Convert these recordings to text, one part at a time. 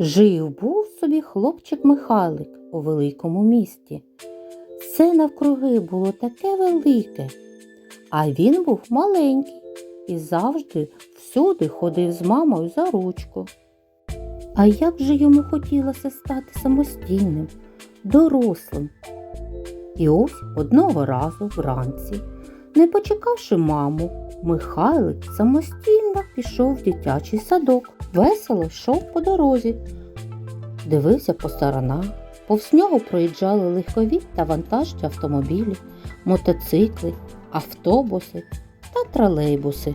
Жив був собі хлопчик Михайлик у великому місті. Все навкруги було таке велике, а він був маленький і завжди всюди ходив з мамою за ручку. А як же йому хотілося стати самостійним, дорослим. І ось одного разу вранці, не почекавши маму, Михайлик самостійно пішов в дитячий садок, весело йшов по дорозі, дивився по сторонах. Повз нього проїжджали легкові та вантажні автомобілі, мотоцикли, автобуси та тролейбуси.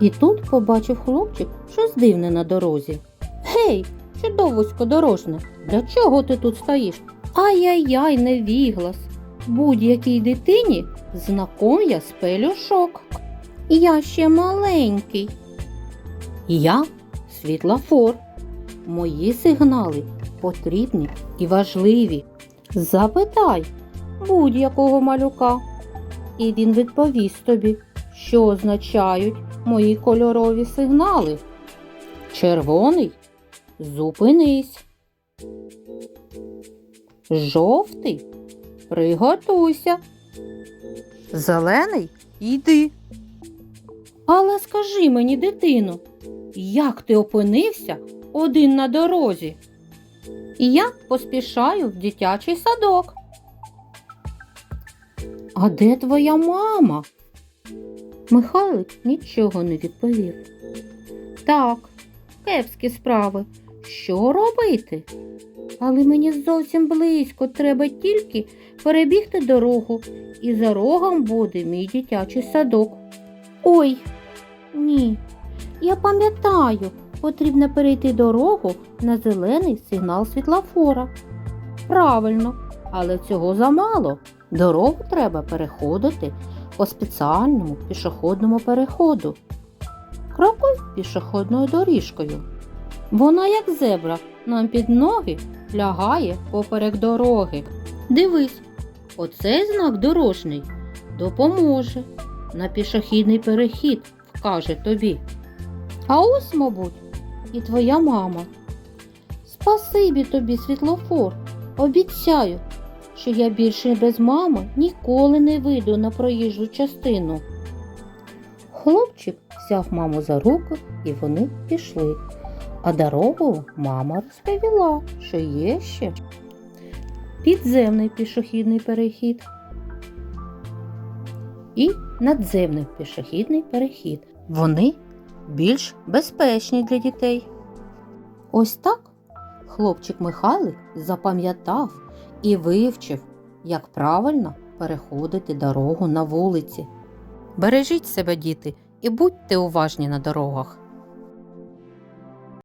І тут побачив хлопчик щось дивне на дорозі. Гей, чудовисько дорожне, для чого ти тут стоїш? Ай-яй-яй, невіглас. Будь-якій дитині знаком я з пелюшок. Я ще маленький. Я світлофор. Мої сигнали потрібні і важливі. Запитай будь-якого малюка, і він відповість тобі, що означають мої кольорові сигнали. Червоний зупинись. Жовтий приготуйся. Зелений йди. Але скажи мені, дитино, як ти опинився один на дорозі? Я поспішаю в дитячий садок. А де твоя мама? Михайлик нічого не відповів. Так, кепські справи. Що робити? Але мені зовсім близько, треба тільки перебігти дорогу, і за рогом буде мій дитячий садок. Ой, ні, я пам'ятаю, потрібно перейти дорогу на зелений сигнал світлофора. Правильно, але цього замало. Дорогу треба переходити по спеціальному пішохідному переходу. Крокуй пішохідною доріжкою. Вона, як зебра, нам під ноги лягає поперек дороги. Дивись, оцей знак дорожній допоможе на пішохідний перехід, вкаже тобі. А ось, мабуть, і твоя мама. Спасибі тобі, світлофор. Обіцяю, що я більше без мами ніколи не вийду на проїжджу частину. Хлопчик взяв маму за руку і вони пішли. А дорогу мама розповіла, що є ще підземний пішохідний перехід і надземний пішохідний перехід. Вони більш безпечні для дітей. Ось так хлопчик Михайлик запам'ятав і вивчив, як правильно переходити дорогу на вулиці. Бережіть себе, діти, і будьте уважні на дорогах.